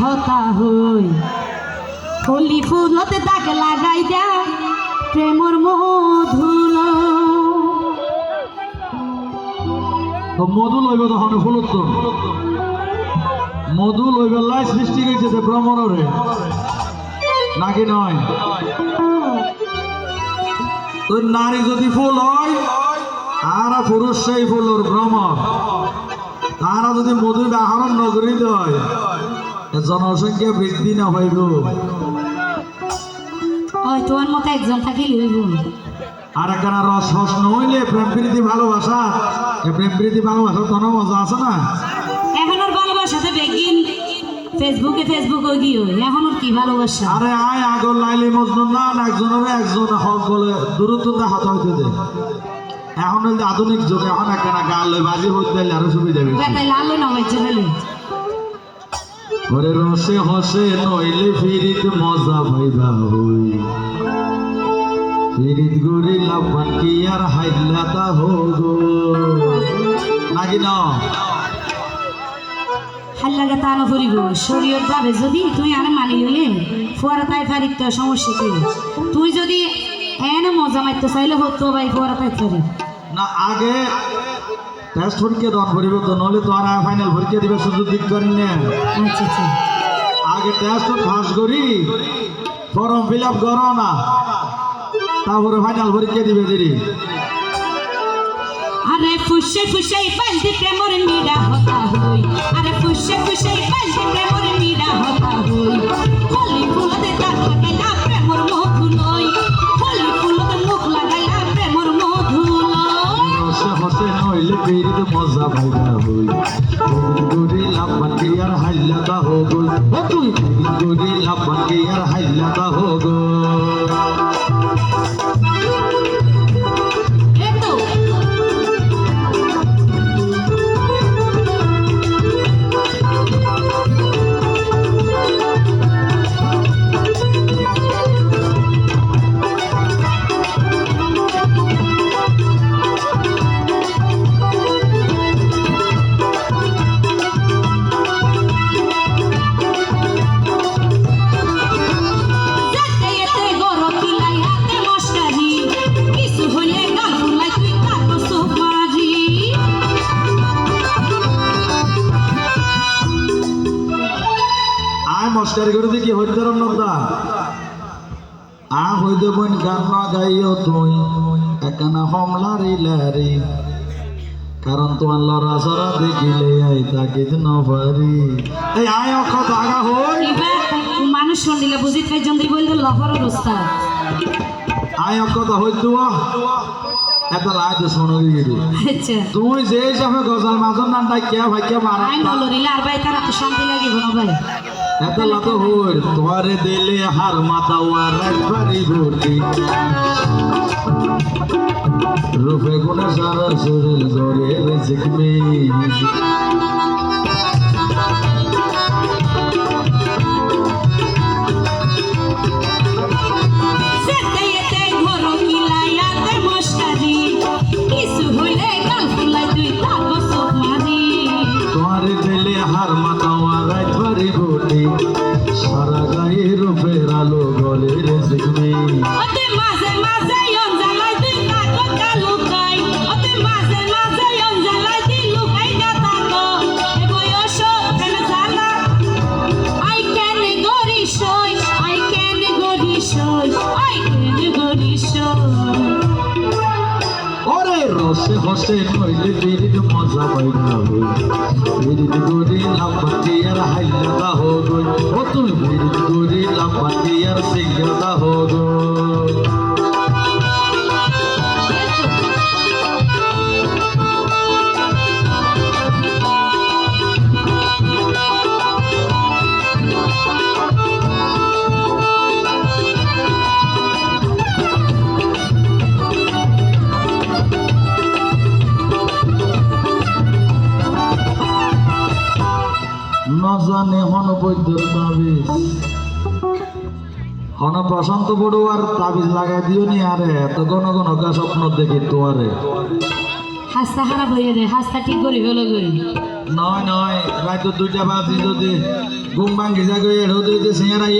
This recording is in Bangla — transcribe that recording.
হতা হই। কলি ফুলতে তাকে লাগাই দা প্রেমর মধুল। মধু লইব তখন ফুলত মধু লইব, লাই সৃষ্টি হয়েছে যে ভ্রমণরে। নাকি নয়? তো নারী যদি ফুল হয় আর পুরুষ সেই ফুলর ভ্রমণ। তারা যদি মধু আহরণ নগরী হয় জনসংখ্যা বৃদ্ধি না হইব ওই তোমার মতো একজন থাকি লইব। আর একখানা রস রস নইলে প্রেম প্রীতি ভালোবাসা? প্রেম প্রীতি ভালোবাসা তো মজা আছে না? এখন ওর ভালোবাসাতে বেগিন। ফেসবুকে ফেসবুকে গিয়ে এখন ওর কি ভালোবাসা? আরে আয় আগর লাইলি মজনুন না একজনের একজন হক বলে দূরত্ব হাত হইতে দে। এখন আধুনিক যুগ এখন একখানা গাল লই বাজি হইতে আরও সুবিধা বেতাই লাল না হয়েছে ফেলে। ওরে রসে হসে নইলে ফিরিত মজা ভাইবা হই। ফিরিত গড়ি লাভবান কি আর হাইলা তা হোগো নাকি না হাল্লাগে তা নফরিব, শরীয়ত যাবে যদি তুই আরে মানি লইলে, ফুয়ারা তাই ফারিত তো সমস্যা কি? তুই যদি এনে মজা মারতে চাইলে হতো ভাই, ফুয়ারা তাই ফারি না আগে টেস্ট পরীক্ষা দন করিব তো নইলে তো আর ফাইনাল পরীক্ষা দিবে সুযোগ দিক করেন না আগে টেস্ট পাস করি ফর্ম ফিল আপ করো না তারপরে ফাইনাল পরীক্ষা দিবে দেরি। আরে ফুসে ফুসে বালতি প্রেমর মিডা হতা হই। আরে ফুসে ফুসে মজা ভাইরা হই। গরি কি আর হাইলা দা হো ও তুই গরি লাভবান আর হাইলা দা হো গো আয় মস্কারি করে দেখি হইতার নদা আ হইতে বইন গান না গাইও তুই একানা হমলারি লারি কারণ তোমার লড়া সরা দেখিলে আই তাকে ন পারি। এই আয় অক্ষত আগা হই। মানুষ শুনলে বুঝি তাই জন্দি বলতে লহর অবস্থা। আয় অক্ষত হইতু এটা লাইতে শোনো গিরি। আচ্ছা। তুই যে হিসাবে গজাল মাজন নাম তাই কে ভাই কে মারা। আর ভাই তার শান্তি লাগিব না ভাই। এত লাতো হই তোমারে দিলে হার মাথা ওয়ার একবারই ভর্তি। রূপে গুণে সারা শরীর রেজিকমি ক্যান গরি সই ওরে রসে হসে নইলে বিরিদ মজা পাইনা হই বিরিদ গরি লাম্বাতি আর হাইলাদা হো গই ও তুমি বিরিদ গরি লাম্বাতি আর সিঙ্গাদা না জানে হন বৈদ্যর তাবিজ হন প্রশান্ত বড়ুয়ার তাবিজ লাগাই দিও নি আরে এত ঘন ঘন কা স্বপ্ন দেখি তোয়ারে। হাস্তা খারাপ হয়ে যায় হাস্তা ঠিক করি হলো গই নয় নয় রাত দুইটা বাজি যদি ঘুম ভাঙ্গি যাগে রোদ দিতে সিঁড়াই